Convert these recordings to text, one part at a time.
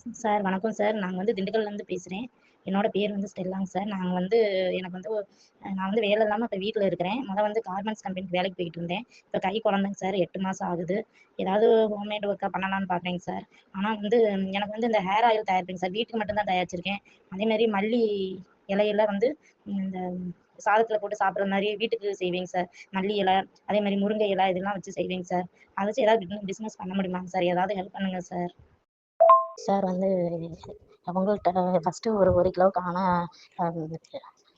Sir வணக்கம் sir. நாங்கள் வந்து திண்டுக்கல்லேருந்து பேசுகிறேன் என்னோட பேர் வந்து ஸ்டெல்லாங்க சார். நாங்கள் வந்து எனக்கு வந்து நான் வந்து வேலை இல்லாமல் இப்போ வீட்டில் இருக்கிறேன். முதல் வந்து கார்மெண்ட்ஸ் கம்பெனிக்கு வேலைக்கு போயிட்டு இருந்தேன். இப்போ கை குழந்தைங்க சார் எட்டு மாதம் ஆகுது. ஏதாவது ஹோம்மேட் ஒர்க்காக பண்ணலான்னு பார்க்குறேங்க சார். ஆனால் வந்து எனக்கு வந்து இந்த ஹேர் ஆயில் தயாரிப்பேங்க சார். வீட்டுக்கு மட்டும்தான் தயாரிச்சிருக்கேன். அதேமாதிரி மல்லி இலையெல்லாம் வந்து இந்த சாதத்தில் போட்டு சாப்பிட்ற மாதிரி வீட்டுக்கு செய்வேங்க சார். மல்லி இலை அதே மாதிரி முருங்கை இலை இதெல்லாம் வச்சு செய்வேங்க சார். அதை வச்சு ஏதாவது பிஸ்னஸ் பண்ண முடியுமாங்க சார்? ஏதாவது ஹெல்ப் பண்ணுங்கள் சார். சார் வந்து உங்கள்கிட்ட ஃபஸ்ட்டு ஒரு ஒரு கிலோவுக்கு ஆனால்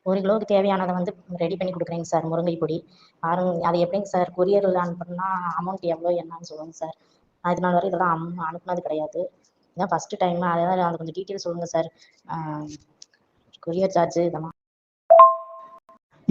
ஒரு கிலோவுக்கு தேவையானதை வந்து ரெடி பண்ணி கொடுக்குறேங்க சார் முருங்கை பொடி. பாருங்க அது எப்படிங்க சார் கொரியரில் அனுப்புனா அமௌண்ட் எவ்வளோ என்னன்னு சொல்லுங்கள் சார். நான் இது நாள் வரை இதெல்லாம் அம் அனுப்புனது கிடையாது. இதான் ஃபஸ்ட்டு டைம் அதாவது அது கொஞ்சம் டீட்டெயில் சொல்லுங்கள் சார். கொரியர் சார்ஜு இதெல்லாம்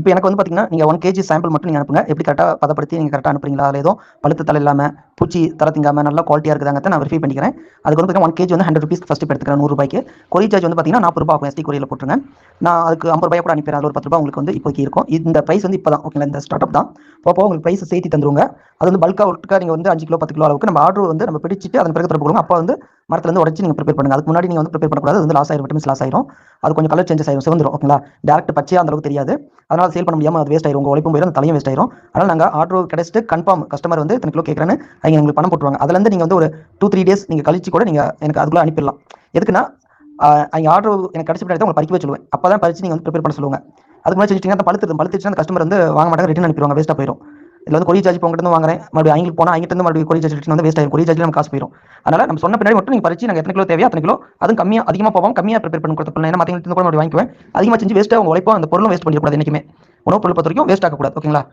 இப்போ எனக்கு வந்து பார்த்தீங்கன்னா நீங்கள் ஒன் கேஜி சாம்பிள் மட்டும் நீங்கள் அனுப்புங்க. எப்படி கரெக்டாக பதப்படுத்தி நீங்கள் கரெக்டாக அனுப்புறீங்களா? அதில் ஏதோ பழுத்து தலை இல்லாமல் பூச்சி தர திங்காமல் நல்லா குவாலிட்டியாக இருக்குதாங்க நான் வெரிஃபை பண்ணிக்கிறேன். அதுக்கு வந்து பார்த்தீங்கன்னா ஒன் கேஜி வந்து ஹண்ட்ரட் ருபீஸ் ஃபஸ்ட்டு எடுத்துக்கிறேன் நூறு ரூபாய்க்கு. கொரி சார்ஜ் வந்து பார்த்தீங்கன்னா நாற்பது ரூபாய் ஆகும். எஸ்டி கொரியில் போட்டுருங்க. நான் அதுக்கு ஐம்பது ரூபாய் கூட அனுப்பிடுறேன். அது ஒரு பத்து ரூபாய் உங்களுக்கு வந்து இப்போக்கி இருக்கும். இந்த ப்ரைஸ் வந்து இப்போ தான் ஓகேங்களா இந்த ஸ்டார்ட் அப் தான். போக உங்களுக்கு ப்ரைஸ் சேர்த்து தந்துருங்க அது வந்து பல்காக ஒட்டுக்காக நீங்கள் வந்து அஞ்சு கிலோ பத்து கிலோ அளவுக்கு நம்ம ஆர்டர் வந்து நம்ம பிடிச்சிட்டு அதன் பிறகு தொடர்பு கொடுங்க அப்போ வந்து மரத்துலேருந்து உடச்சி நீங்கள் ப்ரிப்பேர் பண்ணுங்க. அதுக்கு முன்னாடி நீங்கள் வந்து ப்ரிப்பேர் பண்ணக்கூடாது. அது வந்து லாஸ் ஆயிரும் விட்டமின்ஸ் லாஸ் ஆயிரும். அது கொஞ்சம் கலர் சேஞ்சஸ் ஆயிரும் சிவந்துரும் ஓகேங்களா டேரக்ட் பச்சையாக அந்த அளவுக்கு தெரியாது. அதனால சேல் பண்ண முடியாமல் அது வேஸ்ட் ஆயிரும். உங்கள் உழைப்பும் போயிடும் அந்த தலையும் வேஸ்ட் ஆயிரும். அதனால் நாங்கள் ஆர்டர் கிடைச்சிட்டு கன்ஃபார்ம் கஸ்டமர் வந்து இத்தனை கிலோ கேட்குறேன்னு அவங்க எங்களுக்கு பணம் போட்டுருவாங்க. அதுலேருந்து நீங்கள் வந்து ஒரு டூ த்ரீ டேஸ் நீங்கள் கழிச்சு கூட நீங்கள் எனக்கு அதுக்குள்ளே அனுப்பிடலாம். எதுக்குன்னா ஆஹ் ஆர்டர் எனக்கு கிடைச்ச பின்னாடி உங்களுக்கு பறிக்க சொல்லுவேன். அப்போ தான் பறிச்சு நீங்கள் வந்து ப்ரிப்பேர் பண்ண சொல்லுவாங்க. அதுக்கு முன்னாடி செஞ்சுட்டீங்கன்னா பழுத்து பழுத்துச்சுன்னா அந்த கஸ்டமர் வந்து வாங்க மாட்டாங்க ரிட்டன் அனுப்பிடுவாங்க. வேஸ்ட்டாக போயிடும் இதில் வந்து கொரிய சார்ஜ் இப்போ உங்கள்கிட்ட வாங்குறேன். மறுபடியும் அவங்களுக்கு போனால் அவங்ககிட்ட மறுபடியும் கொரிய சார்ஜ் வந்து வேஸ்ட் ஆயிரும். கொரிய சார்ஜில் நம்ம காசு போயிடும் அதனால் நம்ம சொன்ன பின்னாடி மட்டும் நீங்கள் பறிச்சு நாங்கள் எத்தனை கிலோ தேவையோ அத்தனை கிலோ அதுவும் கம்மியாக அதிகமாக போவோம் கம்மியாக ப்ரிப்பேர் பண்ணி கொடுத்த ஏன்னா மற்றவங்களுக்கு கூட மறுபடியும் வாங்கிக்குவேன். அதிகமாக செஞ்சு வேஸ்ட்டாக உங்கள் உழைப்போம் அந்த பொருளும் வேஸ்ட் பண்ணிடக்கூடாது என்றைக்குமே உணவு பொருள் பொறுத்த வரைக்கும் வேஸ்ட் ஆகக்கூடாது ஓகேங்களா?